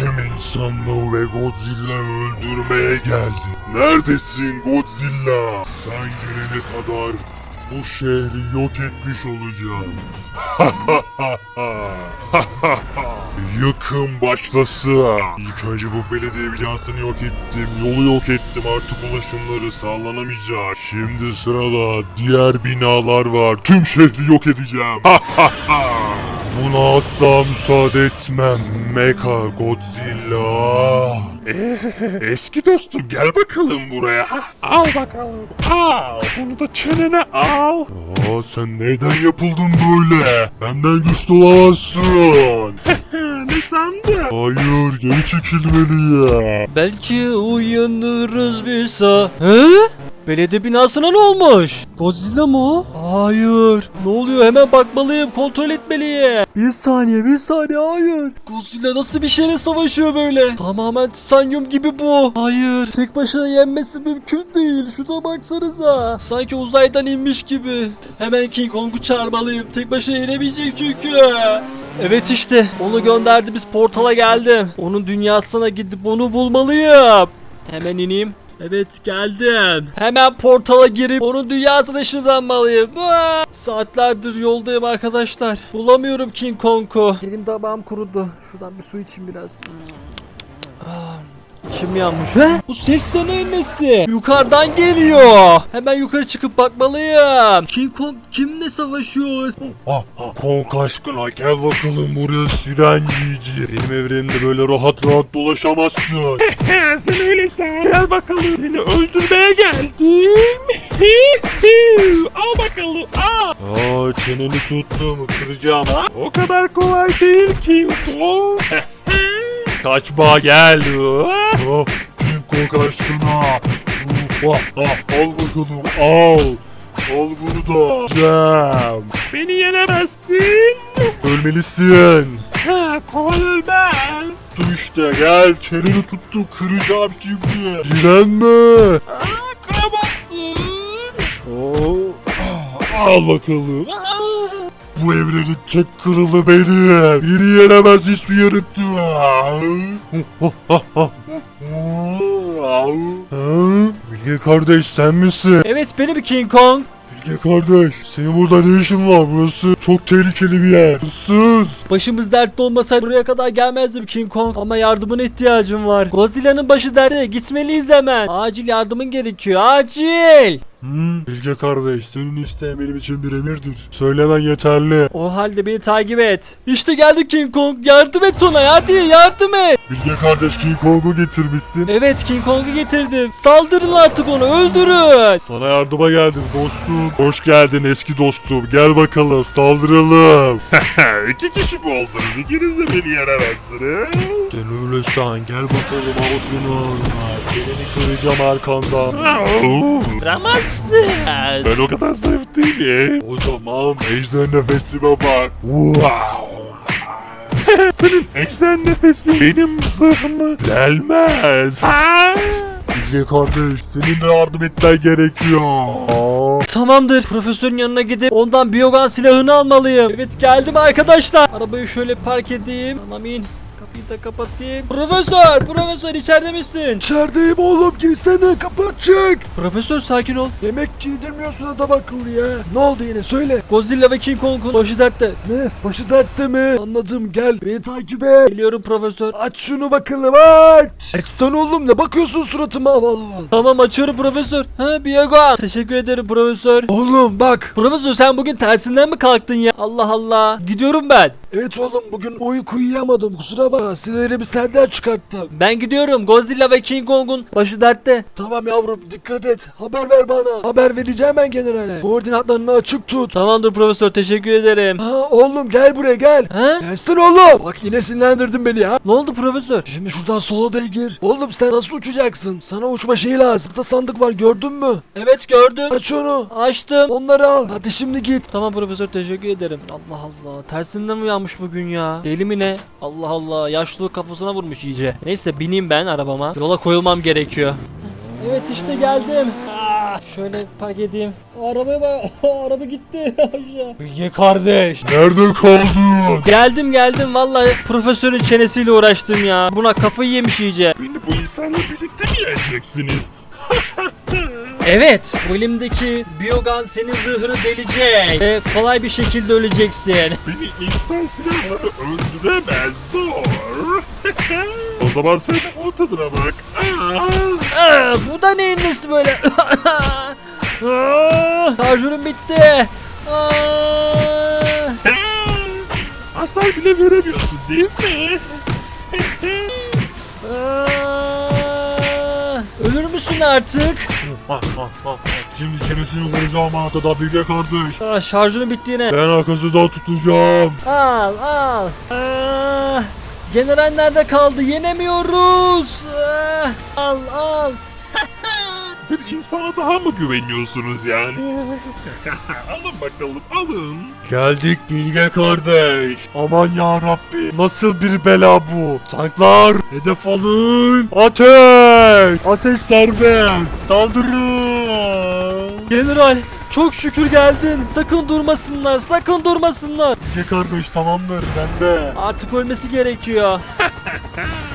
tüm insanlığı ve Godzilla öldürmeye geldim. Neredesin Godzilla? Sen gelene kadar bu şehri yok etmiş olacağım. Yıkım başlasın. İlk önce bu belediye binasını yok ettim. Yolu yok ettim. Artık ulaşımları sağlanamayacak. Şimdi sırada diğer binalar var. Tüm şehri yok edeceğim. Buna asla müsaade etmem. Mecha Godzilla. eski dostum gel bakalım buraya. Al bakalım. Al. Bunu da çenene al. Aa sen neyden yapıldın böyle? Benden güçlü olamazsın. ne sandın? Hayır geri çekilmeliyim. Belki uyanırız bir sa. He? Belediye binasına ne olmuş? Godzilla mı o? Hayır. Ne oluyor? Hemen bakmalıyım. Kontrol etmeliyim. Bir saniye, bir saniye. Hayır. Godzilla nasıl bir şeyle savaşıyor böyle? Tamamen titanyum gibi bu. Hayır. Tek başına yenmesi mümkün değil. Şuna baksanıza. Sanki uzaydan inmiş gibi. Hemen King Kong'u çağırmalıyım. Tek başına yenemeyecek çünkü. Evet işte. Onu gönderdi. Biz portala geldim. Onun dünyasına gidip onu bulmalıyım. Hemen ineyim. Evet geldim. Hemen portala girip onun dünyasına ışınlanmalıyım. Aa! Saatlerdir yoldayım arkadaşlar. Bulamıyorum King Kong'u. Dilim damağım kurudu. Şuradan bir su içeyim biraz. İçim yanmış. He? Bu ses de neyin nesi? Yukarıdan geliyor. Hemen yukarı çıkıp bakmalıyım. King Kong kimle savaşıyor? Ah, ah, Kong aşkına gel bakalım buraya sürencici. Benim evrenimde böyle rahat rahat dolaşamazsın. Sen öyle san. Gel bakalım seni öldürmeye geldim. al bakalım al. Aa çeneni tuttum kıracağım ha. O kadar kolay değil ki. Kaçma gel. Oh. Oh, ah, ah, al bakalım al. Al bunu da. Cem. Beni yenemezsin. Ölmelisin. Ha, kolay ölmem. Dur işte gel çeneni tuttum kıracağım şimdi. Direnme. Aa, kıramazsın. Oo, ah, al bakalım. Bu evrenin tek kralı benim. Biri yenemez hiçbir yarattı. Bilge kardeş sen misin? Evet benim King Kong. Bilge kardeş senin burada ne işin var? Burası çok tehlikeli bir yer. Issız. Başımız dertte olmasaydı buraya kadar gelmezdim King Kong ama yardımına ihtiyacım var. Godzilla'nın başı dertte gitmeliyiz hemen. Acil yardımın gerekiyor acil. Hmm. Bilge kardeş senin isteğin benim için bir emirdir. Söylemen yeterli. O halde beni takip et. İşte geldik King Kong yardım et ona hadi yardım et. Bilge kardeş King Kong'u getirmişsin. Evet King Kong'u getirdim. Saldırın artık onu öldürün. Sana yardıma geldim dostum. Hoş geldin eski dostum. Gel bakalım saldıralım. İki kişi mi oldunuz? İkiniz de beni yenemezsiniz. Sen öyle san. Gel bakalım al şunu. Çeneni kıracağım arkandan. Vuramazsın. Ben o kadar zayıf değilim. O zaman ejder nefesime bak. Wow. Senin ejder nefesi benim zırhımı delmez. Bilge kardeş senin de yardım etmen gerekiyor. Tamamdır. Profesörün yanına gidip ondan biyogan silahını almalıyım. Evet geldim arkadaşlar. Arabayı şöyle park edeyim. Tamam in. Da kapatayım. Profesör! Profesör içeride misin? İçerideyim oğlum girsene kapı açık. Profesör sakin ol. Yemek giydirmiyorsun adam akıllı ya. Ne oldu yine söyle. Godzilla ve King Kong'un başı dertte. Ne başı dertte mi? Anladım gel beni takip et. Geliyorum profesör. Aç şunu bakalım aç. Açsana oğlum ne bakıyorsun suratıma havalı havalı. Tamam açıyorum profesör. Ha biyogan. Teşekkür ederim profesör. Oğlum bak. Profesör sen bugün tersinden mi kalktın ya? Allah Allah. Gidiyorum ben. Evet oğlum bugün uyku uyuyamadım kusura bakma. Sinirimi senden çıkarttım. Ben gidiyorum. Godzilla ve King Kong'un başı dertte. Tamam yavrum dikkat et. Haber ver bana. Haber vereceğim ben generale. Koordinatlarını açık tut. Tamamdır profesör teşekkür ederim. Ha oğlum gel buraya gel. Ha? Gelsin oğlum. Bak yine sinirlendirdin beni ya. Ne oldu profesör? Şimdi şuradan sola da gir. Oğlum sen nasıl uçacaksın? Sana uçma şeyi lazım. Burada sandık var gördün mü? Evet gördüm. Aç onu. Açtım. Onları al. Hadi şimdi git. Tamam profesör teşekkür ederim. Allah Allah tersinden mi uyanmış bugün ya? Deli mi ne? Allah Allah yaşlılık kafasına vurmuş iyice. Neyse bineyim ben arabama. Yola koyulmam gerekiyor. Evet işte geldim. Ah, Şöyle park edeyim. Arabaya bak. Araba gitti aşağı. Bilge kardeş. Nerede kaldın? Geldim geldim vallahi profesörün çenesiyle uğraştım ya. Buna kafayı yemiş iyice. Beni bu insanla birlikte mi yeneceksiniz? Evet, bu elimdeki biyogan senin zırhını delecek. Ve kolay bir şekilde öleceksin. Beni insan silahları öldüremez zor. o zaman sen de bunun tadına bak. Aa! Bu da neyin nesi böyle? Şarjörüm bitti. Aa, Hasar bile veremiyorsun değil mi? aa. Ölür müsün artık? Şimdi çenesini vuracağım arkada Bilge kardeş. Aa, şarjörüm bitti yine. Ben arkasından tutacağım. Al al. Aa, general nerede kaldı? Yenemiyoruz. Aa, al al. Bir insana daha mı güveniyorsunuz yani? alın bakalım alın. Geldik Bilge kardeş. Aman ya Rabbi. Nasıl bir bela bu? Tanklar hedef alın. Ateş. Ateş serbest. Saldırın. General çok şükür geldin. Sakın durmasınlar. Sakın durmasınlar. Bilge kardeş tamamdır bende. Artık ölmesi gerekiyor.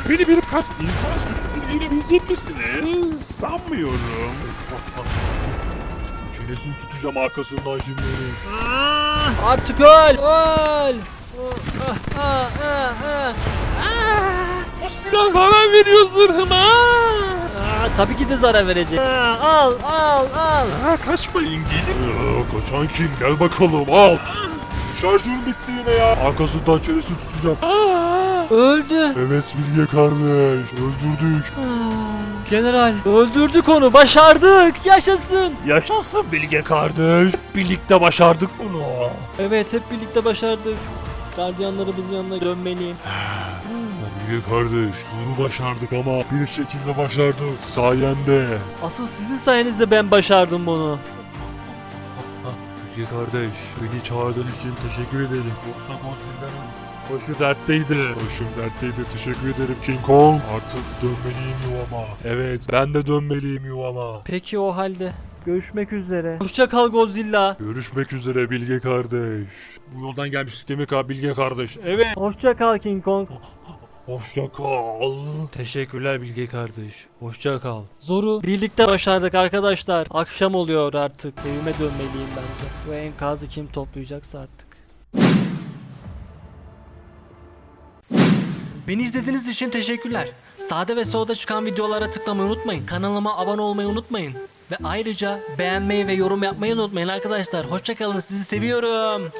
Beni bir kat insan sürüsünü yenebilecek misiniz? Sanmıyorum. Çenesini tutacağım arkasından şimdi. Artık öl. Öl. Ah, ah, ah, ah. O silah zarar veriyor zırhıma. Aa, tabii ki de zarar verecek. Aa, al al al. Ha, kaçmayın gelin. Aa, kaçan kim? Gel bakalım al. Şarjör bitti yine ya. Arkasından çenesini tutacağım. Öldü. Evet Bilge kardeş öldürdük. General öldürdük onu. Başardık. Yaşasın. Yaşasın Bilge kardeş. Birlikte başardık bunu. Evet hep birlikte başardık. Gardiyanlarımızın yanına dönmeliyim. Bilge kardeş bunu başardık ama bir şekilde başardık sayende. Asıl sizin sayenizde ben başardım bunu. Bilge kardeş beni çağırdığın için teşekkür ederim. Yoksa Godzilla'nın başı dertteydi. Başım dertteydi teşekkür ederim King Kong. Artık dönmeliyim yuvama. Evet ben de dönmeliyim yuvama. Peki o halde. Görüşmek üzere. Hoşça kal Godzilla. Görüşmek üzere Bilge kardeş. Bu yoldan gelmiştik demek ha Bilge kardeş. Evet. Hoşça kal King Kong. Hoşça kal. Teşekkürler Bilge kardeş. Hoşça kal. Zoru birlikte başardık arkadaşlar. Akşam oluyor artık. Evime dönmeliyim bence. Bu enkazı kim toplayacaksa artık. Beni izlediğiniz için teşekkürler. Sağda ve solda çıkan videolara tıklamayı unutmayın. Kanalıma abone olmayı unutmayın. Ve ayrıca beğenmeyi ve yorum yapmayı unutmayın arkadaşlar. Hoşçakalın sizi seviyorum.